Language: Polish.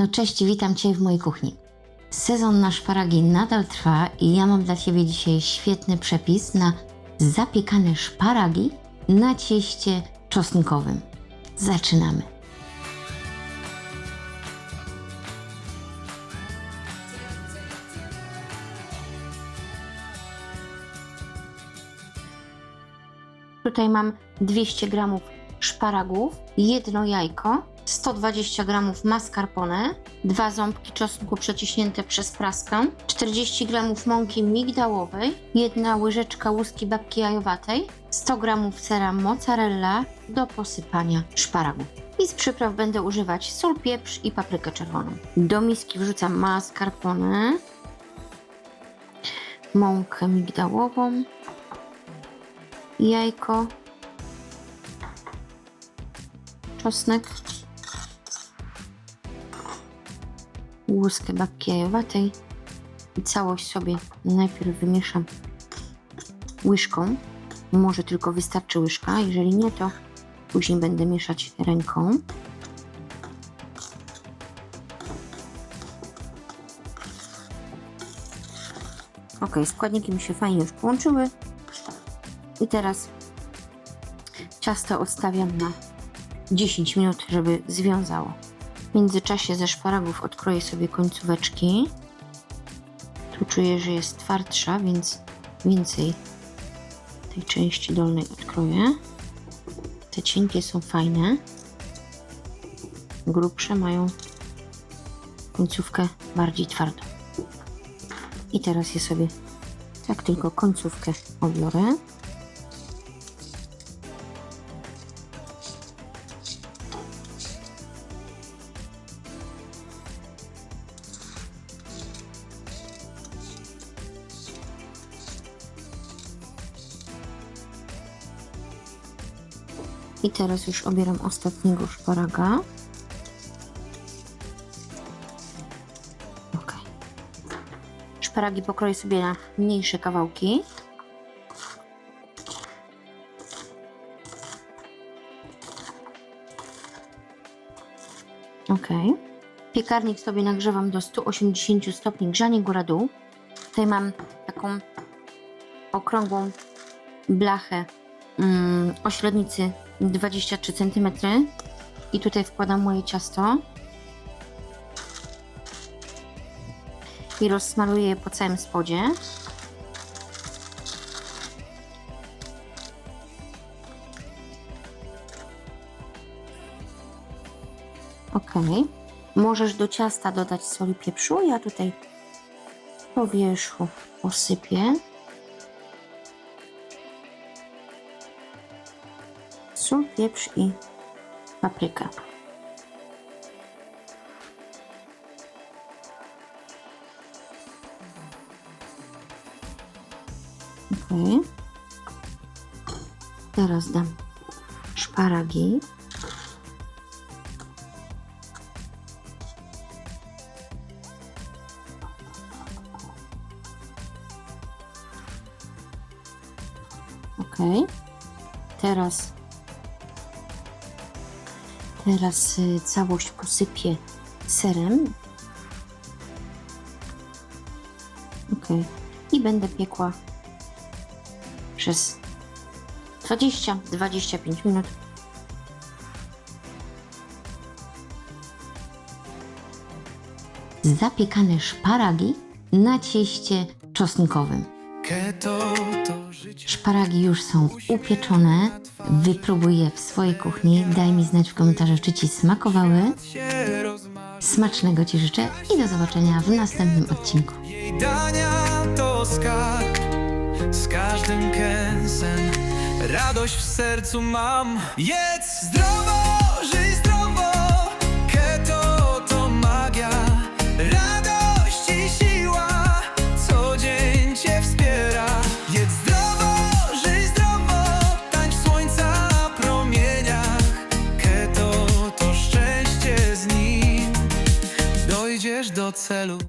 No cześć, witam Cię w mojej kuchni. Sezon na szparagi nadal trwa i ja mam dla Ciebie dzisiaj świetny przepis na zapiekane szparagi na cieście czosnkowym. Zaczynamy. Tutaj mam 200 gramów szparagów, jedno jajko, 120 gramów mascarpone, dwa ząbki czosnku przeciśnięte przez praskę, 40 gramów mąki migdałowej, jedna łyżeczka łuski babki jajowatej, 100 gramów sera mozzarella do posypania szparagów. I z przypraw będę używać sól, pieprz i paprykę czerwoną. Do miski wrzucam mascarpone, mąkę migdałową, jajko, czosnek, łuskę babki jajowatej i całość sobie najpierw wymieszam łyżką. Może tylko wystarczy łyżka, jeżeli nie, to później będę mieszać ręką. Ok, składniki mi się fajnie już połączyły. I teraz ciasto odstawiam na 10 minut, żeby związało. W międzyczasie ze szparagów odkroję sobie końcóweczki. Tu czuję, że jest twardsza, więc więcej tej części dolnej odkroję. Te cienkie są fajne. Grubsze mają końcówkę bardziej twardą. I teraz je sobie tak tylko końcówkę obiorę. I teraz już obieram ostatniego szparaga. Ok. Szparagi pokroję sobie na mniejsze kawałki. Ok. Piekarnik sobie nagrzewam do 180 stopni grzanie góra-dół. Tutaj mam taką okrągłą blachę mm, o średnicy 23 cm i tutaj wkładam moje ciasto i rozsmaruję je po całym spodzie. Ok. Możesz do ciasta dodać soli pieprzu. Ja tutaj po wierzchu posypię. Sól, pieprz i paprykę. Ok. Teraz dam szparagi. Ok. Teraz Teraz y, całość posypię serem. Ok. I będę piekła przez 20-25 minut. Zapiekane szparagi na cieście czosnkowym. Szparagi już są upieczone. Wypróbuj je w swojej kuchni. Daj mi znać w komentarzach, czy Ci smakowały. Smacznego Ci życzę i do zobaczenia w następnym odcinku. Jej dania to skarb z każdym kęsem. Radość w sercu mam. Jedz zdrowo, żyj celu